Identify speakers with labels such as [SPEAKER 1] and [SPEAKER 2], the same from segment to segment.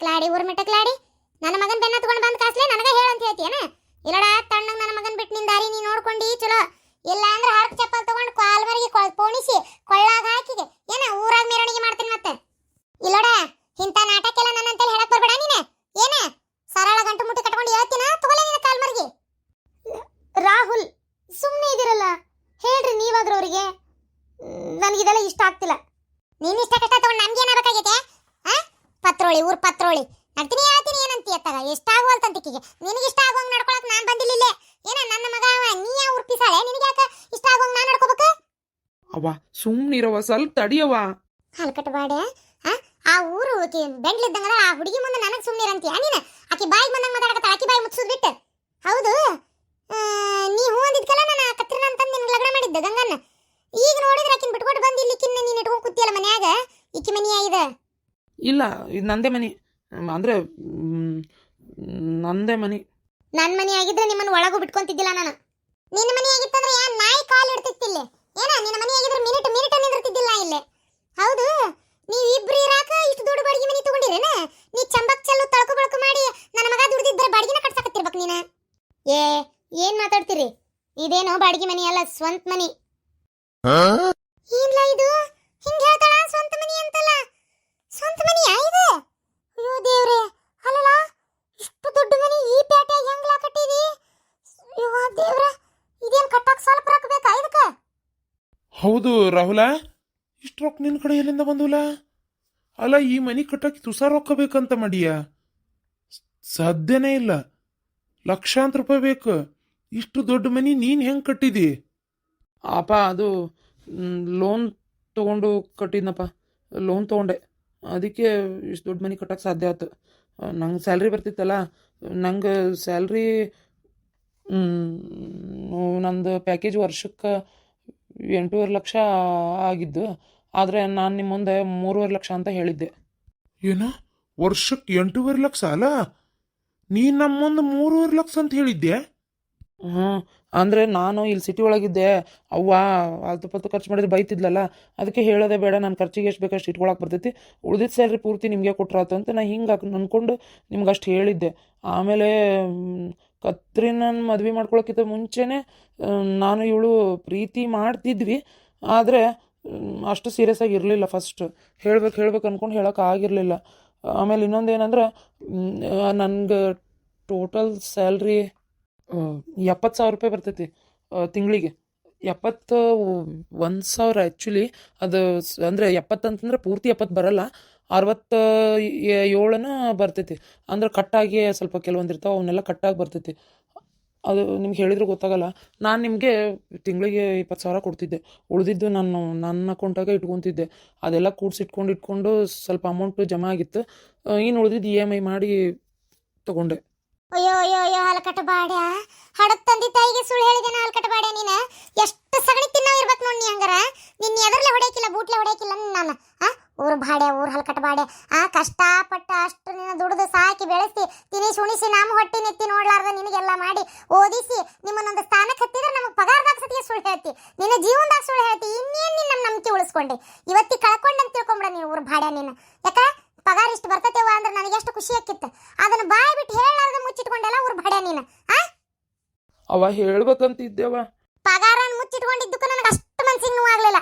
[SPEAKER 1] ಮಿಟಕ್ಲಾಡಿ ಊರ್ ಮಿಟಕ್ಲಾಡಿ, ನನ್ನ ಮಗನ್ ಬೆನ್ನ ತಗೊಂಡ್ ಬಂದ್ ಕಾಸ್ಲೆ ನನಗ ಹೇಳಂತ ಹೇಳ್ತೀಯನ ಇಲ್ಲಡ, ತಣ್ಣಗ್ ನನ್ನ ಮಗನ್ ಬಿಟ್ಟು ನಿನ್ ದಾರಿ ನೀ ನೋಡ್ಕೊಂಡಿ, ಚಲೋ. ಇಲ್ಲ ಅಂದ್ರೆ ಹರಕ್ ಚಪ್ಪಲ್ ತಗೊಂಡ್ ಕಾಲ್ವರೆಗೆ ಪೋಣಿಸಿ, ಕೊಳ್ಳಾಗ ಹಾಕಿಗೆ. ಏನ, ಊರಾಗ ಮೆರವಣಿಗೆ ಮಾಡ್ತೀನಿ ಮತ್ತೆ? ಇಲ್ಲಡ, ಇಂಥ ನನ್ನ ಅಂತೇಳಿ ಹೇಳಕ್ ಬರ್ಬೇಡ ನೀನ. ಏನ, ಸರಳ ಗಂಟು ಮುಟ್ಟಿ ಕಟ್ಕೊಂಡು ಹೇಳ್ತೀನ? ತಗೊಲೆ ನಿನ್ನ ಕಾಲ್ಮರ್ಗೆ ರಾಹುಲ್ ಸುಮ್ಮನೆ ಇದಿರಲ್ಲ? ಹೇಳ್ರಿ ನೀವಾಗ್ರ ಅವರಿಗೆ. ನನಗಿದೆಲ್ಲ ಇಷ್ಟ ಆಗ್ತಿಲ್ಲ. ನೀನ್ ಇಷ್ಟ ಕಷ್ಟ ತಗೊಂಡು ಪತ್ರೋಳಿ ಊರ್ ಪತ್ರೋಳಿ. ನಡ್ತೀನಿ ಹೇಳ್ತೀನಿ ಏನಂತೀಯ ತಗ ಇಷ್ಟ ಆಗುವಲ್ತಂತಿಕಿಗೆ ನಿನಗೆ ಇಷ್ಟ ಆಗೋಂಗ್ ನಡ್ಕೊಳಕ್ ನಾನ್ ಬಂದಿಲ್ಲ ಇಲ್ಲೇ ಏನ ನನ್ನ ಮಗ ಅವ ನೀ ಯಾವ ಉರ್ಪಿಸಾಳೆ ನಿನಗೆ ಯಾಕ ಇಷ್ಟ ಆಗೋಂಗ್ ನಾನ್ ನಡ್ಕೋಬೇಕು?
[SPEAKER 2] ಅವ್ವ ಸುಮ್ನಿರವ ಸ್ವಲ್ಪ ತಡಿಯವ್ವ.
[SPEAKER 1] ಹಲ್ಕಟ್ಬಾಡೆ ಆ? ಆ ಊರು ಬೆಂಡ್ಲಿದ್ದಂಗದ ಆ ಹುಡುಗಿ ಮುಂದೆ ನನಗೆ ಸುಮ್ನಿರಂತೀಯ? ನೀನು? ಆಕಿ ಬಾಯಿಗೆ ಬಂದಂಗೆ ಮಾತಾಡಕತ್ತ ಆಕಿ ಬಾಯಿ ಮುಚ್ಚೋದು ಬಿಟ್ಟು ಹೌದು ಆ, ನೀ ಹೂ ಅಂದಿದ್ಕಲ್ಲ ನಾನು ಕತ್ರಿನ ಅಂತಂದು ನಿನ್ಗೆ ಲಗ್ನ ಮಾಡಿದ್ದೆ ಗಂಗನ್ನ ಈಗ ನೋಡಿದ್ರೆ ಆಕಿನ ಬಿಟ್ಕೊಟ್ಟು ಬಂದು ಇಲ್ಲಿಕ್ಕಿನ್ನ ನೀನು ಇಟ್ಕೊಂಡು ಕೂತಿಯಲ್ಲ ಮನ್ಯಾಗ ಈಕಿ ಮನಿ ಆಗಿದೆ
[SPEAKER 2] ಇಲ್ಲ ಇದು ನಂದೇ ಮನಿ. ಅಂದ್ರೆ ನಂದೇ ಮನಿ.
[SPEAKER 1] ನನ್ನ ಮನೆ ಆಗಿದ್ರೆ ನಿಮ್ಮನ್ನ ಒಳಗೂ ಬಿಟ್ಕೊಂತಿದ್ದಿಲ್ಲ ನಾನು. ನಿನ್ನ ಮನಿ ಆಗಿತ್ತಂದ್ರೆ ಯಾ ನಾಯಿ ಕಾಲು ಇಡ್ತಿತ್ತಿಲ್ಲ? ಏನ ನಿನ್ನ ಮನಿ ಆಗಿದ್ರೆ ಮಿನಿಟ್ ಮಿನಿಟ್ ನಿಂದಿರ್ತಿದ್ದಿಲ್ಲ ಇಲ್ಲೇ? ಹೌದು ನೀ ಇಬ್ರು ಇರಾಕ ಇಷ್ಟು ದೊಡ್ಡ ಬಾಡಿಗೆ ಮನಿ ತಗೊಂಡಿರೇನ? ನೀ ಚಂಬಕ್ ಚೆಲ್ಲು ತಳಕು ಬಳಕು ಮಾಡಿ ನನ್ನ ಮಗ ದುಡ್ದಿದ್ದ ಬಾಡಿಗೆನ ಕಟ್ಸಾಕತ್ತಿರ್ಬೇಕು ನೀನ? ಏ ಏನ್ ಮಾತಾಡ್ತೀರಿ? ಇದೇನೋ ಬಾಡಿಗೆ ಮನಿ ಅಲ್ಲ ಸ್ವಂತ ಮನಿ ಏನ್ಲ ಇದು ಹಿಂಗ್ ಹೇಳ್ತಾಳ ಸ್ವಂತ ಮನಿ ಅಂತಲ್ಲ ಸ್ವಂತ ಮನಿಯಾ ಇದು ಅಯ್ಯೋ ದೇವ್ರೆ ಅಲ್ಲಲ್ಲ ಇಷ್ಟು ದೊಡ್ಡ ಮನಿ ಈ ಪೇಟೆ ಹೆಂಗ್ಲಾ ಕಟ್ಟಿದಿ ಅಯ್ಯೋ ದೇವ್ರ ಇದೇನ್ ಕಟ್ಟಕ್ ಸ್ವಲ್ಪ ರೊಕ್ಕ ಬೇಕಾ ಇದಕ್ಕ
[SPEAKER 3] ರಾಹುಲ ಇಷ್ಟು ರೊಕ್ಕ ನಿನ್ನ ಕಡೆ ಎಲ್ಲಿಂದ ಬಂದವಲ್ಲ ಅಲ್ಲ ಈ ಮನಿ ಕಟ್ಟಕ್ಕೆ ತುಸಾರ ರೊಕ್ಕ ಬೇಕಂತ ಮಾಡಿಯ? ಸಾಧ್ಯನೇ ಇಲ್ಲ. ಲಕ್ಷಾಂತರ ರೂಪಾಯಿ ಬೇಕು. ಇಷ್ಟು ದೊಡ್ಡ ಮನಿ ನೀನು ಹೆಂಗೆ ಕಟ್ಟಿದಿ?
[SPEAKER 2] ಅಪ್ಪ ಅದು ಲೋನ್ ತೊಗೊಂಡು ಕಟ್ಟಿದ್ನಪ್ಪ. ಲೋನ್ ತೊಗೊಂಡೆ. ಅದಕ್ಕೆ ಇಷ್ಟು ದೊಡ್ಡ ಮನೆ ಕಟ್ಟಕ್ಕೆ ಸಾಧ್ಯ ಆಯ್ತು ನಂಗೆ ಸ್ಯಾಲ್ರಿ ಬರ್ತಿತ್ತಲ್ಲ, ನಂಗೆ ಸ್ಯಾಲ್ರಿ ನಂದು ಪ್ಯಾಕೇಜ್ ವರ್ಷಕ್ಕೆ ಎಂಟೂವರೆ ಲಕ್ಷ ಆಗಿದ್ದು ಆದರೆ ನಾನು ನಿಮ್ಮ ಮುಂದೆ ಮೂರುವರೆ ಲಕ್ಷ ಅಂತ ಹೇಳಿದ್ದೆ.
[SPEAKER 3] ಏನ? ವರ್ಷಕ್ಕೆ ಎಂಟೂವರೆ ಲಕ್ಷ ಅಲ್ಲ ನೀನು ನಮ್ಮ ಮುಂದೆ ಮೂರುವರೆ ಲಕ್ಷ ಅಂತ ಹೇಳಿದ್ದೆ
[SPEAKER 2] ಹ್ಞೂ ಅಂದರೆ ನಾನು ಇಲ್ಲಿ ಸಿಟಿ ಒಳಗಿದ್ದೆ ಅವ್ವ ಅಲ್ತು ಪಲ್ತು ಖರ್ಚು ಮಾಡಿದ್ರೆ ಬೈತಿದ್ಲಲ್ಲ ಅದಕ್ಕೆ ಹೇಳೋದೇ ಬೇಡ ನಾನು ಖರ್ಚಿಗೆ ಎಷ್ಟು ಬೇಕಷ್ಟು ಇಟ್ಕೊಳಕ್ಕೆ ಬರ್ತೈತಿ. ಉಳ್ದಿದ್ದ ಸ್ಯಾಲ್ರಿ ಪೂರ್ತಿ ನಿಮಗೆ ಕೊಟ್ರಾತು ಅಂತ ನಾನು ಹಿಂಗೆ ಅನ್ಕೊಂಡು ನಿಮ್ಗೆ ಅಷ್ಟು ಹೇಳಿದ್ದೆ. ಆಮೇಲೆ ಕತ್ರಿನ ಮದುವೆ ಮಾಡ್ಕೊಳಕ್ಕಿಂತ ಮುಂಚೆನೇ ನಾನು ಇವಳು ಪ್ರೀತಿ ಮಾಡ್ತಿದ್ವಿ. ಆದರೆ ಅಷ್ಟು ಸೀರಿಯಸ್ ಆಗಿ ಇರಲಿಲ್ಲ ಫಸ್ಟ್ ಹೇಳ್ಬೇಕು ಹೇಳ್ಬೇಕು ಅಂದ್ಕೊಂಡು ಹೇಳೋಕೆ ಆಗಿರಲಿಲ್ಲ. ಆಮೇಲೆ ಇನ್ನೊಂದು ಏನಂದ್ರೆ ನನಗೆ ಟೋಟಲ್ ಸ್ಯಾಲ್ರಿ ಎಪ್ಪತ್ತು ಸಾವಿರ ರೂಪಾಯಿ ಬರ್ತೈತಿ ತಿಂಗಳಿಗೆ. ಎಪ್ಪತ್ತು, ಒಂದು ಸಾವಿರ ಆ್ಯಕ್ಚುಲಿ ಅದು ಅಂದರೆ ಎಪ್ಪತ್ತಂತಂದ್ರೆ ಪೂರ್ತಿ ಎಪ್ಪತ್ತು ಬರಲ್ಲ. ಅರವತ್ತ ಏಳನ ಬರ್ತೈತಿ. ಅಂದ್ರೆ ಕಟ್ಟಾಗಿ ಸ್ವಲ್ಪ ಕೆಲವೊಂದು ಇರ್ತಾವೆ, ಅವನ್ನೆಲ್ಲ ಕಟ್ಟಾಗಿ ಬರ್ತೈತಿ. ಅದು ನಿಮ್ಗೆ ಹೇಳಿದ್ರೆ ಗೊತ್ತಾಗಲ್ಲ. ನಾನು ನಿಮಗೆ ತಿಂಗಳಿಗೆ ಇಪ್ಪತ್ತು ಸಾವಿರ ಕೊಡ್ತಿದ್ದೆ. ಉಳಿದಿದ್ದು ನಾನು ನನ್ನ ಅಕೌಂಟಾಗೆ ಇಟ್ಕೊತಿದ್ದೆ. ಅದೆಲ್ಲ ಕೂಡ್ಸಿ ಇಟ್ಕೊಂಡು ಸ್ವಲ್ಪ ಅಮೌಂಟು ಜಮಾ ಆಗಿತ್ತು. ಇನ್ನು ಉಳಿದಿದ್ದು ಇ ಎಂ ಐ ಮಾಡಿ ತಗೊಂಡೆ.
[SPEAKER 1] ಅಯ್ಯೋ ಅಯ್ಯೋ ಅಯ್ಯೋ ಹಲಕಟ ಬಾಡ್ಯ. ಹಡದ್ ತಂದಿ ತಾಯಿಗೆ ಸುಳ್ಳು ಹೇಳಿದೇನ ಹಲಕಟ ಬಾಡ್ಯ ನೀನ? ಎಷ್ಟು ಸಗಣಿ ತಿನ್ನೋ ಇರ್ಬೇಕು ನೋಡಿ ನೀ ಹಂಗಾರ. ನಿನ್ನ ಎದರ್ಲೆ ಹೊಡೆಯಕಿಲ್ಲ, ಬೂಟ್ಲೆ ಹೊಡೆಯಕಿಲ್ಲ ನಾನು. ಊರು ಬಾಡೆ ಊರು ಹಲಕಟ ಬಾಡೆ. ಆ ಕಷ್ಟಪಟ್ಟು ಅಷ್ಟು ನಿನ್ನ ದುಡಿದು ಸಾಕಿ ಬೆಳೆಸಿ ತಿನಿಸಿ ಉಣಿಸಿ ನಮ್ಮ ಹೊಟ್ಟಿ ನೆತ್ತಿ ನೋಡ್ಲಾರ್ದ ನಿನಗೆಲ್ಲ ಮಾಡಿ ಓದಿಸಿ ನಿಮ್ಮನ್ನೊಂದು ಸ್ಥಾನಕ್ಕೆ ಹತ್ತಿದ್ರೆ ನಮಗೆ ಪಗಾರದಾಗ ಸತಿಗೆ ಸುಳ್ಳು ಹೇಳ್ತಿ. ನಿನ್ನ ಜೀವನದಾಗ ಸುಳ್ಳು ಹೇಳ್ತಿ. ಇನ್ನೇನು ನಿನ್ನ ನಮ್ಮ ನಂಬಿಕೆ ಉಳಿಸ್ಕೊಂಡೆ. ಇವತ್ತಿ ಕಳ್ಕೊಂಡಂತ ತಿಳ್ಕೊಂಬಿಡ ನೀನು ಊರು ಬಾಡೆ ನೀನು. ಯಾಕ? ಪಗಾರ ಇಷ್ಟು ಬರ್ತೈತೆವ ಅಂದ್ರೆ ನನಗೆ ಎಷ್ಟು ಖುಷಿ ಆಕಿತ್ತು ಅದನ್ನ ಬಾಯಿ ಬಿಟ್ಟು ಹೇಳಲಾರ್ದ ಮುಚ್ಚಿಟ್ಕೊಂಡೆಲ್ಲ ಊರ್ ಬಾಡ್ಯಾ ನೀನು. ಆ?
[SPEAKER 2] ಅವ ಹೇಳ್ಬೇಕಂತಿದ್ದೆವ
[SPEAKER 1] ಪಗಾರನ ಮುಚ್ಚಿಟ್ಕೊಂಡಿದ್ದಕ್ಕೂ ನನಗೆ ಅಷ್ಟು ಮನ್ಸಿಗೆ ನೋವಾಗ್ಲಿಲ್ಲ.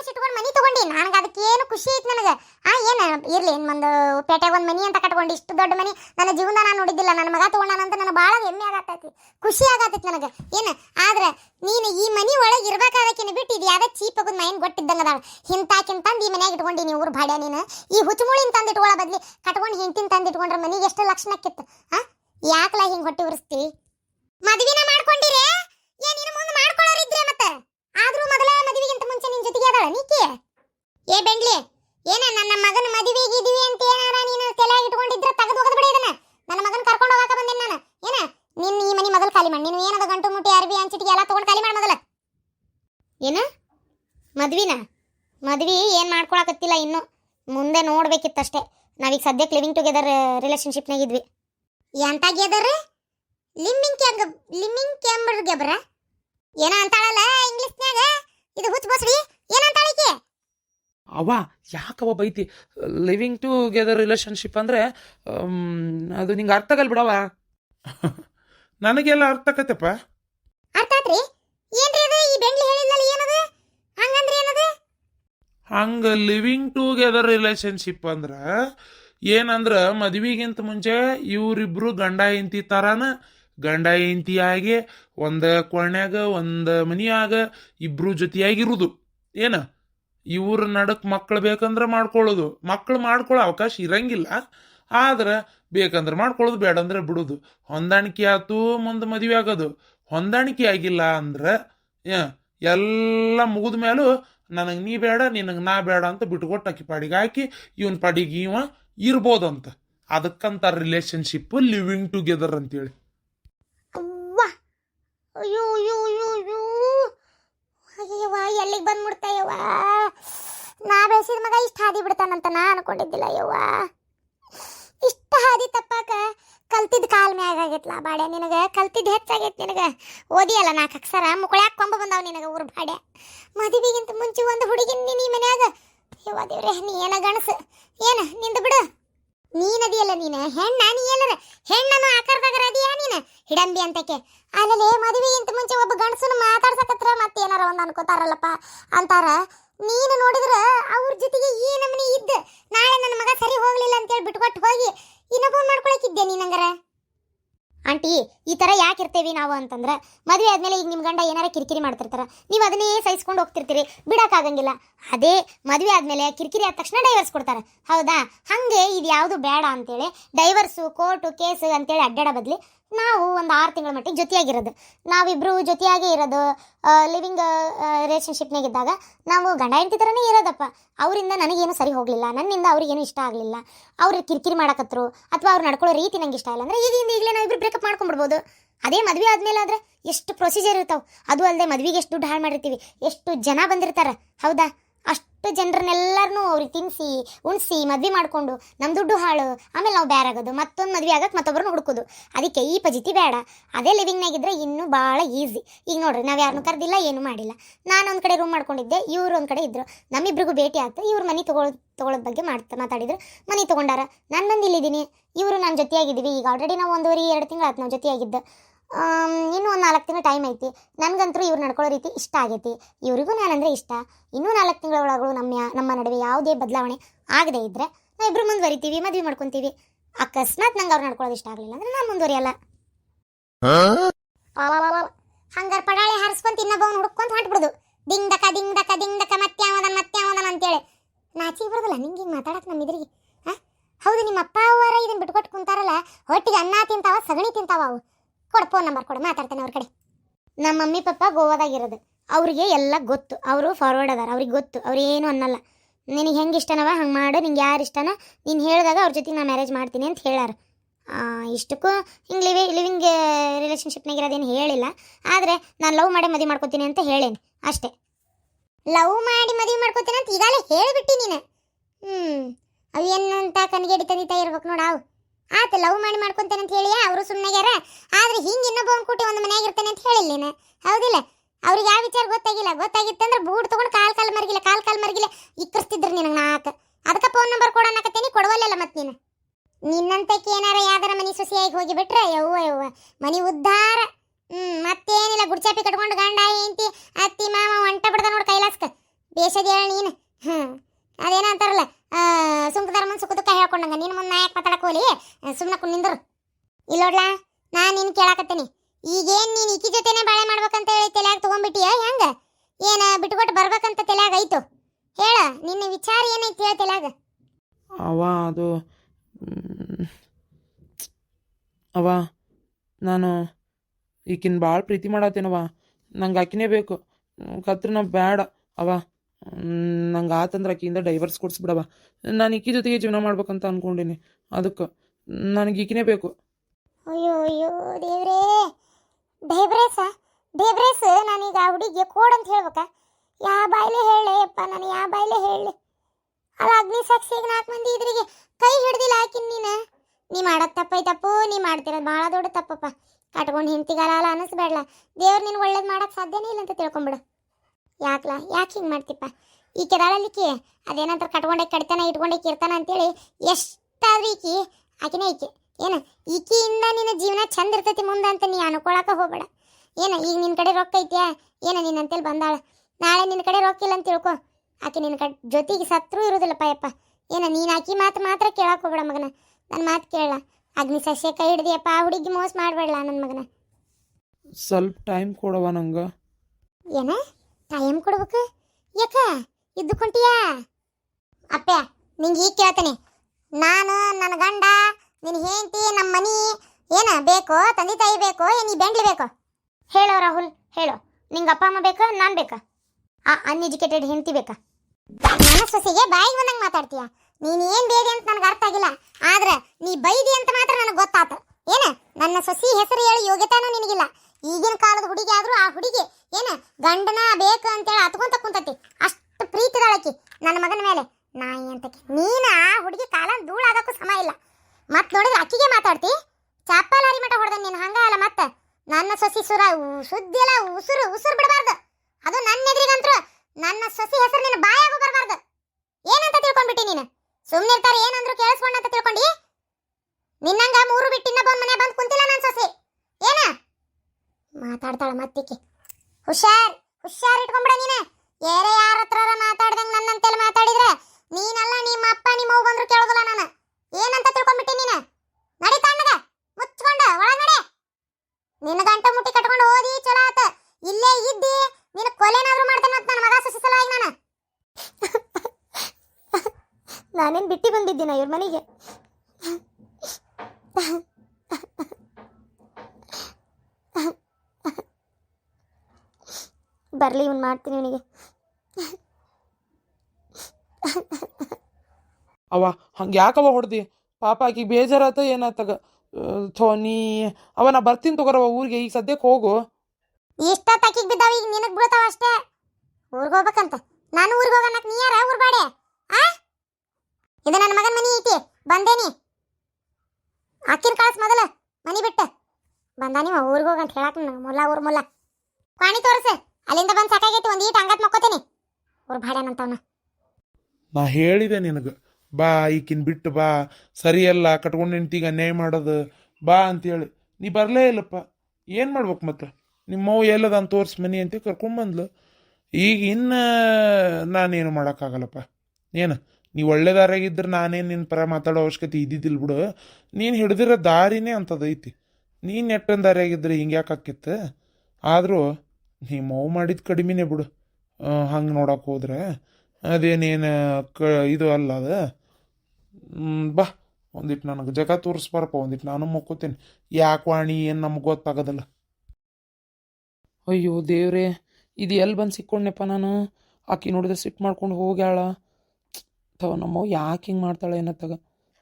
[SPEAKER 1] ಕೂಡ್ಸಿಟ್ಕೊಂಡು ಮನಿ ತಗೊಂಡಿ. ನನಗೆ ಅದಕ್ಕೆ ಏನು ಖುಷಿ ಐತೆ ನನಗೆ. ಆ, ಏನು, ಇರ್ಲಿ ಒಂದು ಪೇಟೆಗೆ ಒಂದು ಮನಿ ಅಂತ ಕಟ್ಕೊಂಡು ಇಷ್ಟು ದೊಡ್ಡ ಮನಿ ನನ್ನ ಜೀವನ ನಾನು ನೋಡಿದ್ದಿಲ್ಲ. ನನ್ನ ಮಗ ತಗೊಂಡಾನಂತ ನನಗೆ ಭಾಳ ಹೆಮ್ಮೆ ಆಗತ್ತೈತಿ. ಖುಷಿ ಆಗತ್ತೈತಿ ನನಗೆ. ಏನು, ಆದ್ರೆ ನೀನು ಈ ಮನಿ ಒಳಗೆ ಇರ್ಬೇಕಾದಕ್ಕಿನ ಬಿಟ್ಟು ಇದು ಯಾವ್ದೇ ಚೀಪ್ ಆಗೋದು ಮೈನ್ ಗೊತ್ತಿದ್ದಂಗೆ ಅದಾಳ. ಹಿಂತಾಕಿಂತಂದು ಈ ಮನೆಯಾಗ ಇಟ್ಕೊಂಡು ನೀವು ಊರು ಭಾಡ್ಯ ನೀನು. ಈ ಹುಚ್ಚುಮುಳಿನ ತಂದು ಇಟ್ಕೊಳ್ಳೋ ಬದಲಿ ಕಟ್ಕೊಂಡು ಹಿಂತಿನ ತಂದು ಇಟ್ಕೊಂಡ್ರೆ ಮನಿಗೆ ಎಷ್ಟು ಲಕ್ಷಣಕ್ಕಿತ್ತು? ಆ, ಯಾಕಲ ಹಿಂಗೆ ಹೊಟ್ಟೆ ಉರಿಸ್ತೀವಿ ಮದುವೆನ ಮಾಡ್ಕೊಂಡಿರೇ? ಏನು ನೀನು ಮುಂದೆ ಮಾಡ್ಕೊಳ್ಳೋರಿದ್ರೆ ಮತ್ತೆ? ಆದರೂ ಜೊತೆಗೆ ಏ ಬೆಂಡ್ಲಿ, ಏನ ನನ್ನ ಮಗನ ಮದುವೆಗೆ ಇದೀವಿ ಅಂತ ಏನಾರ ನೀನು ತಲೆಯಾಗಿ ಇಟ್ಕೊಂಡಿದ್ರೆ ತೆಗೆದು ಹೋಗದ್ ಬಿಡಿ ಇದನ್ನ. ನನ್ನ ಮಗನ ಕರ್ಕೊಂಡು ಹೋಗಾಕ ಬಂದೇನೆ ನಾನು. ಏನ? ನಿನ್ನ ಈ ಮನೆ ಮೊದಲು ಖಾಲಿ ಮಾಡಿ. ನೀನು ಏನದ ಗಂಟು ಮುಟ್ಟಿ ಅರ್ಬಿ ಅಂಚಿಟಿಗೆ ಎಲ್ಲ ತಗೊಂಡು ಖಾಲಿ ಮಾಡಿ ಮೊದಲ. ಏನ? ಮದ್ವಿನ? ಮದ್ವಿ ಏನು ಮಾಡ್ಕೊಳಕತ್ತಿಲ್ಲ ಇನ್ನು. ಮುಂದೆ ನೋಡ್ಬೇಕಿತ್ತಷ್ಟೇ. ನಾವೀಗ ಸದ್ಯಕ್ಕೆ ಲಿವಿಂಗ್ ಟುಗೆದರ್ ರಿಲೇಶನ್ಶಿಪ್ನಾಗ ಇದ್ವಿ. ಎಂತಾಗ್ಯದರ್ ಲಿಮ್ಮಿಂಗ್ ಕ್ಯಾಂಗ್, ಲಿಮ್ಮಿಂಗ್ ಕ್ಯಾಂಬರ್ ಗೆಬ್ರ? ಏನ ಅಂತಾಳಲ್ಲ ಇಂಗ್ಲೀಷ್ನ್ಯಾಗ? ಇದು ಹುಚ್ಚ ಬಸ್ರಿ ಏನ ಅಂತಾಳಿಕೆ
[SPEAKER 2] ಅವ ಯಾಕವ ಬೈತಿ? ಲಿವಿಂಗ್ ಟುಗೆದರ್ ರಿಲೇಶನ್ಶಿಪ್ ಅಂದರೆ ಅದು ನಿಂಗೆ ಅರ್ಥ ಆಗಲ್ಲ ಬಿಡವ
[SPEAKER 3] ನನಗೆಲ್ಲ ಅರ್ಥ ಆಗತ್ತಪ್ಪ.
[SPEAKER 1] ಅರ್ಥ ಆತ್ರಿ? ಏನ್ರಿ ಅದು? ಈ ಬೆಂಗ್ಲಿ ಹೇಳಿದ್ನಲ್ಲ ಏನದು? ಹಂಗಂದ್ರೆ ಏನದು?
[SPEAKER 3] ಹಂಗ ಲಿವಿಂಗ್ ಟುಗೆದರ್ ರಿಲೇಶನ್ಶಿಪ್ ಅಂದ್ರ ಏನಂದ್ರ ಮದ್ವಿಗಿಂತ ಮುಂಚೆ ಇವರಿಬ್ರು ಗಂಡ ಹೆಂಡತಿ ತರಾನ ಗಂಡ ಹೆಂಡತಿಯಾಗಿ ಒಂದ ಕೋಣ್ಯಾಗ ಒಂದ ಮನಿಯಾಗ ಇಬ್ರು ಜೊತೆಯಾಗಿರುದು. ಏನ? ಇವ್ರ ನಡಕ್ ಮಕ್ಳು ಬೇಕಂದ್ರೆ ಮಾಡ್ಕೊಳ್ಳೋದು. ಮಕ್ಳು ಮಾಡ್ಕೊಳ್ಳೋ ಅವಕಾಶ ಇರಂಗಿಲ್ಲ. ಆದ್ರೆ ಬೇಕಂದ್ರೆ ಮಾಡ್ಕೊಳ್ಳೋದು, ಬೇಡಂದ್ರೆ ಬಿಡೋದು. ಹೊಂದಾಣಿಕೆ ಆಯ್ತು, ಮುಂದೆ ಮದುವೆ ಆಗೋದು. ಹೊಂದಾಣಿಕೆ ಆಗಿಲ್ಲ ಅಂದ್ರೆ ಎಲ್ಲ ಮುಗಿದ ಮೇಲೂ ನನಗೆ ನೀ ಬೇಡ, ನಿನಗೆ ನಾ ಬೇಡ ಅಂತ ಬಿಟ್ಕೊಟ್ಟು ಅಕ್ಕಿ ಪಾಡಿಗೆ ಹಾಕಿ ಇವನ್ ಪಾಡಿಗೆ ಇವ ಇರ್ಬೋದಂತ. ಅದಕ್ಕಂತ ರಿಲೇಶನ್ಶಿಪ್ ಲಿವಿಂಗ್ ಟುಗೆದರ್ ಅಂತೇಳಿ.
[SPEAKER 1] ಅಯ್ಯೋ ಅಯ್ಯೋ ಅಯ್ಯವ್ವ, ಎಲ್ಲಿಗೆ ಯವ್ವ? ನಾ ಬೆಳೆಸಿದ ಮಗ ಇಷ್ಟು ಹಾದಿ ಬಿಡ್ತಾನಂತ ನಾ ಅನ್ಕೊಂಡಿದ್ದಿಲ್ಲ ಯವ್ವ. ಇಷ್ಟ ಹಾದಿ ತಪ್ಪಾಕ ಕಲ್ತಿದ್ದ ಕಾಲ್ ಮ್ಯಾಗ ಆಗೈತ್ಲ ಬಾಳೆ ನಿನಗೆ? ಕಲ್ತಿದ್ದು ಹೆಚ್ಚಾಗೈತ್ ನಿನಗೆ? ಓದಿಯಲ್ಲ ನಾಲ್ಕು ಅಕ್ಷರ? ಮುಕೊಳ್ಯಾಕ ಕೊಂಬ ಬಂದಾವ ನಿನಗೆ ಊರು ಬಾಡೆ? ಮದುವೆಗಿಂತ ಮುಂಚೆ ಒಂದು ಹುಡುಗಿನ ನೀ ಮನ್ಯಾಗ? ಯವ್ವ ನೀ ಏನ ಗಣಸು ಏನ, ನಿಂದು ಬಿಡು. ನೀನದಿಯಲ್ಲ ನೀನು, ಹೆಣ್ಣ, ನೀ ಎಲ್ಲರ? ಹೆಣ್ಣನ್ನು ಆಕಾರದಾಗ ಅದಿಯಾ ನೀನು? ಹಿಡಂಬಿ ಅಂತಕ್ಕೆ. ಅಲ್ಲಲೇ ಮದುವೆಗಿಂತ ಮುಂಚೆ ಒಬ್ಬ ಗಣಸನ್ನು ಮಾತಾಡ್ಸಕತ್ರ ಏನಾರ ಅನ್ಕೋತಾರಲ್ಲಪ್ಪ ಅಂತಾರ. ನೀನು ನೋಡಿದ್ರ ಅವ್ರ ಜೊತೆಗೆ ಈ ನಮನಿ ಇದ್ದ, ನಾಳೆ ನನ್ನ ಮಗ ಸರಿ ಹೋಗ್ಲಿಲ್ಲ ಅಂತೇಳಿ ಬಿಟ್ಕೊಟ್ಟು ಹೋಗಿ ಇನ್ನೊಬ್ಬ ಮಾಡ್ಕೊಳಕಿದ್ದೆ ನೀನಂಗಾರ? ಆಂಟಿ, ಈ ತರ ಯಾಕೆ ಇರ್ತೇವಿ ನಾವು ಅಂತಂದ್ರೆ, ಮದುವೆ ಆದಮೇಲೆ ಈಗ ನಿಮ್ಮ ಗಂಡ ಏನಾರ ಕಿರಿಕಿರಿ ಮಾಡ್ತಿರ್ತಾರೆ, ನೀವು ಅದನ್ನೇ ಸಹಿಸ್ಕೊಂಡು ಹೋಗ್ತಿರ್ತೀರಿ ಬಿಡೋಕ್ಕಾಗಂಗಿಲ್ಲ ಅದೇ ಮದುವೆ ಆದಮೇಲೆ ಕಿರಿಕಿರಿ ಆದ ತಕ್ಷಣ ಡೈವರ್ಸ್ ಕೊಡ್ತಾರೆ. ಹೌದಾ? ಹಾಗೆ ಇದು ಯಾವುದು ಬೇಡ ಅಂತೇಳಿ ಡೈವರ್ಸು ಕೋರ್ಟು ಕೇಸು ಅಂತೇಳಿ ಅಡ್ಡಾಡ ಬದಲಿ ನಾವು ಒಂದು ಆರು ತಿಂಗಳ ಮಟ್ಟಿಗೆ ಜೊತೆಯಾಗಿರೋದು. ನಾವಿಬ್ಬರು ಜೊತೆಯಾಗೇ ಇರೋದು ಲಿವಿಂಗ್ ರಿಲೇಷನ್ಶಿಪ್ನಾಗ ಇದ್ದಾಗ ನಾವು ಗಂಡ ಹೆಂಡತಿ ಥರನೇ ಇರೋದಪ್ಪ. ಅವರಿಂದ ನನಗೇನು ಸರಿ ಹೋಗಲಿಲ್ಲ, ನನ್ನಿಂದ ಅವ್ರಿಗೇನು ಇಷ್ಟ ಆಗಲಿಲ್ಲ. ಅವ್ರು ಕಿರಿಕಿರಿ ಮಾಡಕತ್ರು, ಅಥವಾ ಅವ್ರು ನಡ್ಕೊಳ್ಳೋ ರೀತಿ ನಂಗೆ ಇಷ್ಟ ಇಲ್ಲ ಅಂದರೆ ಈಗಿಂದ ಈಗಲೇ ನಾವಿಬ್ರು ಬ್ರೇಕಪ್ ಮಾಡ್ಕೊಂಡ್ಬಿಡ್ಬೋದು. ಅದೇ ಮದುವೆ ಆದ್ಮೇಲೆ ಆದ್ರೆ ಎಷ್ಟು ಪ್ರೊಸೀಜರ್ ಇರ್ತಾವೆ. ಅದು ಅಲ್ಲದೆ ಮದುವೆಗೆ ಎಷ್ಟು ದುಡ್ಡು ಹಾಳು ಮಾಡಿರ್ತೀವಿ. ಎಷ್ಟು ಜನ ಬಂದಿರ್ತಾರೆ. ಹೌದಾ? ಅಷ್ಟು ಜನರನ್ನೆಲ್ಲರನ್ನೂ ಅವ್ರಿಗೆ ತಿನ್ನಿಸಿ ಉಣಿಸಿ, ಮದ್ವೆ ಮಾಡಿಕೊಂಡು ನಮ್ಮ ದುಡ್ಡು ಹಾಳು, ಆಮೇಲೆ ನಾವು ಬೇರೆ ಆಗೋದು, ಮತ್ತೊಂದು ಮದ್ವೆ ಆಗಕ್ಕೆ ಮತ್ತೊಬ್ಬರನ್ನ ಹುಡುಕೋದು. ಅದಕ್ಕೆ ಈ ಪಜಿತಿ ಬೇಡ. ಅದೇ ಲಿವಿಂಗ್ನಾಗಿದ್ದರೆ ಇನ್ನೂ ಭಾಳ ಈಸಿ ಈಗ ನೋಡ್ರಿ, ನಾವು ಯಾರನ್ನೂ ಕರೆದಿಲ್ಲ, ಏನೂ ಮಾಡಿಲ್ಲ. ನಾನು ಒಂದು ಕಡೆ ರೂಮ್ ಮಾಡ್ಕೊಂಡಿದ್ದೆ, ಇವರು ಒಂದು ಕಡೆ ಇದ್ದರು ನಮ್ಮಿಬ್ರಿಗೂ ಭೇಟಿ ಆಯ್ತು ಇವ್ರು ಮನೆ ತೊಗೊಳ್, ತೊಗೊಳೋದ್ ಬಗ್ಗೆ ಮಾಡ್ತಾ, ಮಾತಾಡಿದ್ರು. ಮನೆ ತೊಗೊಂಡಾರ, ನಾನು ಬಂದು ಇಲ್ಲಿದ್ದೀನಿ ಇವರು ನನ್ನ ಜೊತೆಯಾಗಿದ್ದೀವಿ. ಈಗ ಆಲ್ರೆಡಿ ನಾವು ಒಂದೂವರೆ, ಎರಡು ತಿಂಗಳಾಯ್ತು ನಾವು ಜೊತೆಯಾಗಿದ್ದೆ. ಇನ್ನೂ ಒಂದು ನಾಲ್ಕು ತಿಂಗಳು ಟೈಮ್ ಐತಿ. ನನಗಂತೂ ಇವ್ರು ನಡ್ಕೊಳ್ಳೋ ರೀತಿ ಇಷ್ಟ ಆಗೈತಿ. ಇವರಿಗೂ ನಾನಂದರೆ ಇಷ್ಟ. ಇನ್ನೂ ನಾಲ್ಕು ತಿಂಗಳ ಒಳಗೂ ನಮ್ಮ ನಮ್ಮ ನಡುವೆ ಯಾವುದೇ ಬದಲಾವಣೆ ಆಗದೇ ಇದ್ದರೆ ನಾವಿಬ್ರು ಮುಂದುವರಿತೀವಿ ಮದುವೆ ಮಾಡ್ಕೊತೀವಿ. ಅಕಸ್ಮಾತ್ ನಂಗೆ ಅವ್ರು ನಡ್ಕೊಳ್ಳೋದು ಇಷ್ಟ ಆಗಲಿಲ್ಲ ಅಂದ್ರೆ ನಾನು ಮುಂದುವರಿಯಲ್ಲ. ಹಂಗಾರೆ ಪಡಾಳೆ ಹಾರಿಸ್ಕೊಂತ ಇನ್ನೊಬ್ಬವನ್ನ ಹುಡ್ಕೊಂತ ಹೊಂಟ್ಬಿಡುದು. ದಿಂಗ್ ದಕ ದಿಂಗ್ ದಕ ದಿಂಗ್ ದಕ ಮತ್ತೆ ಅವದನ್ ಮತ್ತೆ ಅವದನ್ ಅಂತೇಳಿ. ನಾಚಿಗೆ ಬರೋದಿಲ್ಲ ನಿಂಗೆ ಹಿಂಗೆ ಮಾತಾಡಕ್ ನಮ್ಮ ಇದ್ರಿಗೆ ಹಾ? ಹೌದು ನಿಮ್ಮ ಅಪ್ಪ ಅವರ ಇದನ್ನ ಬಿಟ್ಕೊಟ್ಟು ಕುಂತಾರಲ್ಲ ಹೊಟ್ಟಿಗೆ ಅನ್ನ ತಿಂತಾವ ಸಗಣಿ ತಿಂತಾವ ಅವು. ಕೊಡು ಫೋನ್ ನಂಬರ್ ಕೊಡು, ಮಾತಾಡ್ತೇನೆ ಅವ್ರ ಕಡೆ. ನಮ್ಮ ಮಮ್ಮಿ ಪಪ್ಪ ಗೋವಾದಾಗಿರೋದು. ಅವ್ರಿಗೆ ಎಲ್ಲ ಗೊತ್ತು. ಅವರು ಫಾರ್ವರ್ಡ್ ಅದಾರ. ಅವ್ರಿಗೆ ಗೊತ್ತು. ಅವ್ರು ಏನು ಅನ್ನಲ್ಲ. ನಿನಗೆ ಹೆಂಗೆ ಇಷ್ಟನವ? ಹಂಗೆ ಮಾಡು. ನಿಂಗೆ ಯಾರು ಇಷ್ಟನ, ನೀನು ಹೇಳಿದಾಗ ಅವ್ರ ಜೊತೆಗೆ ನಾನು ಮ್ಯಾರೇಜ್ ಮಾಡ್ತೀನಿ ಅಂತ ಹೇಳಾರ ಇಷ್ಟಕ್ಕೂ ಹಿಂಗೆ ಲಿವಿ ಲಿವಿಂಗ್ ರಿಲೇಷನ್ಶಿಪ್ನಾಗ ಇರೋದೇನು ಹೇಳಿಲ್ಲ. ಆದರೆ ನಾನು ಲವ್ ಮಾಡಿ ಮದುವೆ ಮಾಡ್ಕೊತೀನಿ ಅಂತ ಹೇಳೇನಿ. ಅಷ್ಟೇ. ಲವ್ ಮಾಡಿ ಮದುವೆ ಮಾಡ್ಕೊತೀನಿ ಅಂತ ಈಗಾಗಲೇ ಹೇಳಿಬಿಟ್ಟಿ ನೀನು. ಹ್ಞೂ ಅವು ಏನಂತ ಕನ್ಗೆಡಿ ತಂದಿತಾ ಇರ್ಬೇಕು ನೋಡು ಅವು ಆತ ಲವ್ ಮಾಡಿ ಮಾಡ್ಕೊಂತೇನೆ ಅಂತ ಹೇಳಿ ಅವರು ಸುಮ್ಮನೆಗ್ಯಾರ ಆದ್ರೆ ಹಿಂಗೆ ಇನ್ನೊಬ್ಬ ಕೂಟಿ ಒಂದು ಮನ್ಯಾಗ ಇರ್ತೇನೆ ಅಂತ ಹೇಳಿಲ್ಲ ನೀನು. ಹೌದಿಲ್ಲ? ಅವ್ರಿಗೆ ಯಾವ ವಿಚಾರ ಗೊತ್ತಾಗಿಲ್ಲ. ಗೊತ್ತಾಗಿತ್ತಂದ್ರೆ ಬೂಟ್ ತಗೊಂಡು ಕಾಲು ಕಾಲು ಮರಗಿಲ್ಲ, ಕಾಲು ಕಾಲು ಮರಗಿಲ್ಲ. ಇಕ್ಕರಿಸ್ತಿದ್ರು ನಿನಗೆ ನಾಲ್ಕು ಅದಕ್ಕೆ ಫೋನ್ ನಂಬರ್ ಕೊಡೋಣಕತ್ತೇನಿ ಕೊಡವಲ್ಲ ಮತ್ತೆ ನೀನು. ನಿನ್ನಂತಕ್ಕೆ ಏನಾರ ಯಾವ್ದಾರ ಮನೆ ಸೊಸೆಯಾಗಿ ಹೋಗಿಬಿಟ್ರೆ ಯವ್ವ ಯವ್ವ. ಮನೆ ಉದ್ಧಾರ ಹ್ಮ್, ಮತ್ತೇನಿಲ್ಲ. ಗುಡ್ಚಾಪಿ ಕಟ್ಕೊಂಡು ಗಂಡ ಏಂತಿ ಅತ್ತಿ, ಮಾಮ ಹೊಂಟ ಬಿಡ್ದ ನೋಡು ಕೈಲಾಸ್ಕ. ಬೇಷದ ಹೇಳ ನೀನು. ಹ್ಮ್. ದುಃಖ ನಿನ್ನ ಮುಂದೆ ನಾಯಕ್ ಮಾತಾಡಕ್ಕೆ ಹೋಲಿ ಸುಮ್ಮನೆ ಕುಂದ್ ನಿಂದ್ರು. ಇಲ್ಲೋಡ್ಲಾ ನಾನು ನಿನ್ನ ಕೇಳಾಕತ್ತೀನಿ. ಈಗೇನು ನೀನು ಇಕ್ಕಿ ಜೊತೆನೇ ಬಾಳೆ ಮಾಡ್ಬೇಕಂತ ಹೇಳಿ ತಲೆಯಾಗ ತೊಗೊಂಡ್ಬಿಟ್ಟಿಯ ಹೆಂಗೆ? ಏನ ಬಿಟ್ಕೊಟ್ಟು ಬರ್ಬೇಕಂತ ತಲೆಯಾಗ ಐತು ಹೇಳ, ನಿನ್ನ ವಿಚಾರ ಏನೈತಿ ಹೇಳ ತಲೆಯಾಗ.
[SPEAKER 2] ಅವ ಅದು ಅವ ನಾನು ಈಕಿನ ಭಾಳ ಪ್ರೀತಿ ಮಾಡತ್ತೇನವ ನಂಗೆ ಆಕಿನೇ ಬೇಕು. ಕತ್ರನ ಬೇಡ ಅವ ನಂಗೆ ಆತಂದ್ರೆ ಆಕಿಯಿಂದ ಡೈವರ್ಸ್ ಕೊಡಿಸ್ಬಿಡವ ನಾನು ಈಕಿ ಜೊತೆಗೆ ಜೀವನ ಮಾಡ್ಬೇಕಂತ ಅನ್ಕೊಂಡಿನಿ. ಅದಕ್ಕೆ, ನನಗೆ ಈಕಿನೇ ಬೇಕು.
[SPEAKER 1] ಅಯ್ಯೋ ಅಯ್ಯೋ, ದೇವ್ರೇ. ಡೇಬ್ರೇಸ ಡೇಬ್ರೇಸ್ ನಾನೀಗ ಆ ಹುಡುಗಿಗೆ ಕೋಡ್ ಅಂತ ಹೇಳ್ಬೇಕ? ಯಾ ಬಾಯ್ಲೆ ಹೇಳಿ ಅಪ್ಪ ನಾನು ಯಾವ ಬಾಯ್ಲೆ ಹೇಳಿ ಅಲ್ಲ, ಅಗ್ನಿ ಸಾಕ್ಷಿಗೆ ನಾಲ್ಕು ಮಂದಿ ಇದ್ರಿಗೆ ಕೈ ಹಿಡ್ದಿಲ್ಲ ಆಕಿನ್ ನೀನು? ನೀ ಮಾಡೋದು ತಪ್ಪೈ ತಪ್ಪು ನೀ ಮಾಡ್ತಿರೋದು ಭಾಳ ದೊಡ್ಡ ತಪ್ಪಪ್ಪ. ಕಟ್ಕೊಂಡು ಹಿಂತಿಗಾಲ ಅಲ್ಲ ಅನ್ನಿಸ್ಬೇಡಲ್ಲ ದೇವ್ರು ನಿನ್ಗೆ ಒಳ್ಳೇದು ಮಾಡಕ್ಕೆ ಸಾಧ್ಯನೇ ಇಲ್ಲ ಅಂತ ತಿಳ್ಕೊಂಬಿಡು. ಯಾಕ್ಲಾ? ಯಾಕೆ ಹಿಂಗೆ ಮಾಡ್ತಿಪ್ಪ? ಈ ಕೆದಾಳಲಿಕ್ಕಿ ಅದೇನಂತ ಕಟ್ಕೊಂಡೆ ಕಡ್ತಾನ ಇಟ್ಕೊಂಡೆ ಕಿರ್ತಾನ ಅಂತೇಳಿ ಎಷ್ಟಾದ್ರೂ ಈಕಿ ಆಕಿನೇ ಈಕೆ. ಏನು ಈಕಿಯಿಂದ ನಿನ್ನ ಜೀವನ ಚಂದ ಇರ್ತೈತಿ ಮುಂದೆ ಅಂತ ನೀ ಅನ್ಕೊಳಕ ಹೋಗ್ಬೇಡ. ಏನು ಈಗ ನಿನ್ನ ಕಡೆ ರೊಕ್ಕ ಐತ್ಯಾ? ಏನು ನಿನ್ನ ಅಂತೇಳಿ ಬಂದಾಳ. ನಾಳೆ ನಿನ್ನ ಕಡೆ ರೊಕ್ಕ ಇಲ್ಲ ಅಂತ ತಿಳ್ಕೊ. ಆಕೆ ನಿನ್ನ ಕಡೆ ಜೊತೆಗೆ ಸತ್ರೂ ಇರೋದಿಲ್ಲಪ್ಪ ಯಪ್ಪ. ಏನು ನೀನು ಆಕಿ ಮಾತು ಮಾತ್ರ ಕೇಳಕ್ಕೆ ಹೋಗ್ಬೇಡ ಮಗನ. ನನ್ನ ಮಾತು ಕೇಳಲ್ಲ. ಅಗ್ನಿ ಸಸ್ಯ ಕೈ ಹಿಡ್ದಿಯಪ್ಪ ಆ ಹುಡುಗಿ ಮೋಸ ಮಾಡಬೇಡಲ್ಲ ನನ್ನ ಮಗನ?
[SPEAKER 2] ಸ್ವಲ್ಪ ಟೈಮ್ ಕೊಡವ ನಂಗೆ.
[SPEAKER 1] ಏನ? ಟೈಮ್ ಕೊಡ್ಬೇಕು? ಯಾಕ? ಇದ್ದು ಕೊಂಟಿಯಾ? ಅಪ್ಪ, ನಿಂಗೆ ಈಗ ಕೇಳ್ತೇನೆ. ನಾನು, ನನ್ನ ಗಂಡ ನಿನ್ನ ಹೆಂಡತಿ ನಮ್ಮ ಮನಿ, ಏನ ಬೇಕೋ, ತಂದೆ ತಾಯಿ ಬೇಕೋ ಈ ಬೆಂಡ್ಲಿ ಬೇಕೋ? ಹೇಳೋ ರಾಹುಲ್, ಹೇಳೋ. ನಿಂಗೆ ಅಪ್ಪ ಅಮ್ಮ ಬೇಕಾ, ನಾನು ಬೇಕಾ? ಆ ಅನ್ಎಜುಕೇಟೆಡ್ ಹೆಂಡತಿ ಬೇಕಾ? ನನ್ನ ಸೊಸೆಗೆ ಬಾಯಿಗೆ ಬಂದಂಗೆ ಮಾತಾಡ್ತೀಯ? ನೀನು ಏನು ಬೇರೆ ಅಂತ ನನಗೆ ಅರ್ಥ ಆಗಿಲ್ಲ. ಆದ್ರೆ ನೀ ಬೈದಿ ಅಂತ ಮಾತ್ರ ನನಗೆ ಗೊತ್ತಾತು. ಏನ? ನನ್ನ ಸೊಸಿ ಹೆಸರು ಹೇಳಿ ಯೋಗ್ಯತಾನೂ ನಿನಗಿಲ್ಲ. ಈಗಿನ ಕಾಲದ ಹುಡುಗಿ ಆದ್ರೂ ಆ ಹುಡುಗಿ ಏನ ಗಂಡನ ಬೇಕು ಅಂತೇಳಿ ಹತ್ಕೊಂತ ಕುಂತತಿ. ಅಷ್ಟು ಪ್ರೀತಿದಾಳಕಿ ನನ್ನ ಮಗನ ಮೇಲೆ. ನಾಯಿ ಅಂತಕೆ ನೀನ ಆ ಹುಡುಗಿ ಕಾಲ ಧೂಳಾಗಕ್ಕೂ ಸಮ ಇಲ್ಲ. ಮತ್ತೆ ನೋಡಿದ್ರೆ ಅಕ್ಕಿಗೆ ಮಾತಾಡ್ತಿ? ಚಾಪಲ್ ಹರಿ ಮಠ ಹೊಡೆದ ನೀನು. ಹಂಗ ಅಲ್ಲ ಮತ್ತೆ. ನನ್ನ ಸೊಸಿ ಸುರ ಸುದ್ದಿ ಉಸುರು ಉಸುರು ಬಿಡಬಾರ್ದು. ಅದು ನನ್ನ ಎದುರಿಗಂತ್ರು ನನ್ನ ಸೊಸಿ ಹೆಸರು ನಿನ್ನ ಬಾಯಾಗೂ ಬರಬಾರ್ದು. ಏನಂತ ತಿಳ್ಕೊಂಡ್ಬಿಟ್ಟಿ ನೀನು? ಸುಮ್ಮನೆ ಇರ್ತಾರೆ ಏನಂದ್ರು ಕೇಳಿಸ್ಕೊಂಡ ಅಂತ ತಿಳ್ಕೊಂಡಿ? ನಿನ್ನಂಗ ಮೂರು ಬಿಟ್ಟಿನ ಇನ್ನೊಬ್ಬನ ಮನೆ ಬಂದು ಕುಂತಿಲ್ಲ ನನ್ನ ಸೊಸಿ. ಏನ? ಮಾತಾಡ್ತಾಳ ಮತ್ತಿಕ್ಕಿ. ಹುಷಾರ್ ಹುಷಾರ್ ಇಟ್ಕೊಂಬಿಡ ನೀನ. ಏರೇ ಯಾರ ಹತ್ರ ಮಾತಾಡ್ದಂಗ ನನ್ನಂತೆಲ್ಲ ಮಾತಾಡಿದ್ರೆ ನೀನಲ್ಲ ನಿಮ್ಮ ಅಪ್ಪ, ನಿಮ್ಮ ಅವ್ವ ಬಂದ್ರು ಕೇಳೋದಿಲ್ಲ ನಾನು. ಏನಂತ ತಿಳ್ಕೊಂಡ್ಬಿಟ್ಟಿ ನೀನು? ನಡಿ ತಣ್ಣಗ, ಮುಚ್ಕೊಂಡ, ಒಳಗಡೆ. ನಿನ್ನ ಗಂಟ ಮುಟ್ಟಿ ಕಟ್ಕೊಂಡು ಓದಿ, ಚಲೋ ಆತ. ಇಲ್ಲೇ ಇದ್ದಿ, ನಿನ್ನ ಕೊಲೆನಾದ್ರೂ ಮಾಡ್ತಾನೆ ಅಂತ ನನ್ನ ಮಗ ಸಸಿಸಲಾಗಿ ನಾನು. ನಾನೇನ್ ಬಿಟ್ಟಿ ಬಂದಿದ್ದೀನ ಇವ್ರ ಮನೆಗೆ? ಬರ್ಲಿ ಇವ್ನು ಮಾಡ್ತೀನಿ ಇವನಿಗೆ
[SPEAKER 2] ಅವ ಹಂಗೆ ಯಾಕವ ಹೊಡ್ದಿ? ಪಾಪ ಆಕಿಗೆ ಬೇಜಾರಾತ ಏನಾತಗ? ಥೋ ನೀ ಅವ ನಾ ಬರ್ತೀನಿ ತಗೋರವ ಊರಿಗೆ ಈಗ ಸದ್ಯಕ್ಕೆ ಹೋಗು.
[SPEAKER 1] ಇಷ್ಟ ಆಕಿಗೆ ಬಿದ್ದಾವ ಈಗ ನಿನಗೆ ಬೀಳ್ತಾವ ಅಷ್ಟೇ? ಊರಿಗೆ ಹೋಗ್ಬೇಕಂತ. ನಾನು ಊರಿಗೆ ಹೋಗೋಣಕ್ಕೆ ನೀ ಯಾರ ಊರ್ ಬಾಡೆ? ಆ? ಇದು ನನ್ನ ಮಗನ ಮನಿ ಐತಿ ಬಂದೇನಿ ಆಕಿನ್ ಕಳಿಸ್ ಮೊದಲ ಮನಿ ಬಿಟ್ಟು. ಬಂದಾನಿವ ಊರಿಗೆ ಹೋಗಂತ ಹೇಳಕ್ ನಂಗೆ ಮುಲ್ಲ ಊರ್ ಮುಲ್ಲ. ಪಾಣಿ ತೋರ್ಸ. ಅಲ್ಲಿಂದ ಬಂದು ಸಾಕಾಗೈತಿ, ಒಂದು ಈಟ್ ಹಂಗತ್ ಮಕ್ಕೋತೀನಿ. ಅವ್ರು ಬಾಡ್ಯಾನಂತವ್ನ
[SPEAKER 3] ನಾ ಹೇಳಿದೆ ನಿನಗೆ, ಬಾ ಈಕಿನ್ ಬಿಟ್ಟು ಬಾ, ಸರಿಯಲ್ಲ, ಕಟ್ಕೊಂಡು ನಿಂತೀಗ ಅನ್ಯಾಯ ಮಾಡೋದು, ಬಾ ಅಂತೇಳಿ. ನೀ ಬರಲೇ ಇಲ್ಲಪ್ಪ, ಏನು ಮಾಡ್ಬೇಕು ಮತ್ತೆ? ನಿಮ್ಮವ್ವ ಎಲ್ಲದ ಅಂತ ತೋರ್ಸ್ ಮನಿ ಅಂತ ಕರ್ಕೊಂಬಂದ್ಲು ಈಗ ಇನ್ನು ನಾನೇನು ಮಾಡೋಕ್ಕಾಗಲ್ಲಪ್ಪ? ಏನು, ನೀ ಒಳ್ಳೆ ದಾರಿಯಾಗಿದ್ರೆ ನಾನೇನು ನಿನ್ನ ಪರ ಮಾತಾಡೋ ಅವಶ್ಯಕತೆ ಇದ್ದಿದ್ದಿಲ್ಲ ಬಿಡು. ನೀನು ಹಿಡ್ದಿರೋ ದಾರಿನೇ ಅಂಥದ್ದೈತಿ ನೀನು ನೆಟ್ಟನ ದಾರಿಯಾಗಿದ್ರೆ ಹಿಂಗೆ ಯಾಕೆ ಆಕಿತ್ತು ಆದರೂ ನಿಮ್ಮ ಅವ್ವ ಮಾಡಿದ ಕಡಿಮೆನೇ ಬಿಡು. ಹಂಗೆ ನೋಡೋಕೆ ಹೋದ್ರೆ ಅದೇನೇನು, ಕ, ಇದು ಅಲ್ಲ ಅದು. ಬಾ ಒಂದಿಟ್ಟು ನನಗೆ ಜಗ ತೋರಿಸ್ಬಾರಪ್ಪ ಒಂದಿಟ್ಟು ನಾನು ಮುಕ್ಕೋತೀನಿ. ಯಾಕೆ ವಾಣಿ, ಏನು ನಮ್ಗೆ ಗೊತ್ತಾಗೋದಿಲ್ಲ.
[SPEAKER 2] ಅಯ್ಯೋ ದೇವ್ರೆ, ಇದು ಎಲ್ಲಿ ಬಂದು ಸಿಕ್ಕೊಂಡೆಪ್ಪ ನಾನು? ಆಕಿ ನೋಡಿದ್ರೆ ಸಿಟ್ಟು ಮಾಡ್ಕೊಂಡು ಹೋಗ್ಯಾಳ. ತವ ನಮ್ಮವ್ ಯಾಕೆ ಹಿಂಗೆ ಮಾಡ್ತಾಳೆ ಏನತ್ತಾಗ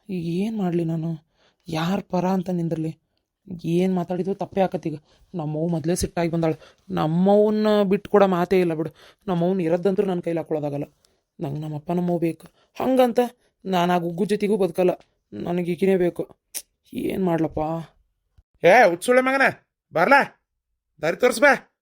[SPEAKER 2] ಈಗ ಏನು ಮಾಡಲಿ ನಾನು? ಯಾರು ಪರ ಅಂತ ನಿಂದಿರಲಿ? ಏನು ಮಾತಾಡಿದ್ರು ತಪ್ಪೇ ಆಕತ್ತೀಗ ನಮ್ಮವ್ ಮೊದಲೇ ಸಿಟ್ಟಾಗಿ ಬಂದಾಳು. ನಮ್ಮವನ್ನ ಬಿಟ್ಟು ಕೂಡ ಮಾತೇ ಇಲ್ಲ ಬಿಡು. ನಮ್ಮವ್ನ ಇರೋದಂತೂ ನನ್ನ ಕೈಲಿ ಹಾಕೊಳ್ಳೋದಾಗಲ್ಲ ನಂಗೆ ನಮ್ಮಪ್ಪ ನಮ್ಮವ್ ಬೇಕು. ಹಂಗಂತ ನಾನು ಆ ಗುಗ್ಗು ಜೊತೆಗೂ ಬದುಕಲ್ಲ. ನನಗೆ ಈಗಿನೇ ಬೇಕು. ಏನು ಮಾಡ್ಲಪ್ಪ?
[SPEAKER 3] ಏ ಉತ್ಸುಳೆ ಮಗನ, ಬರ್ಲಾ? ದಾರಿ ತೋರಿಸ್ಬಾ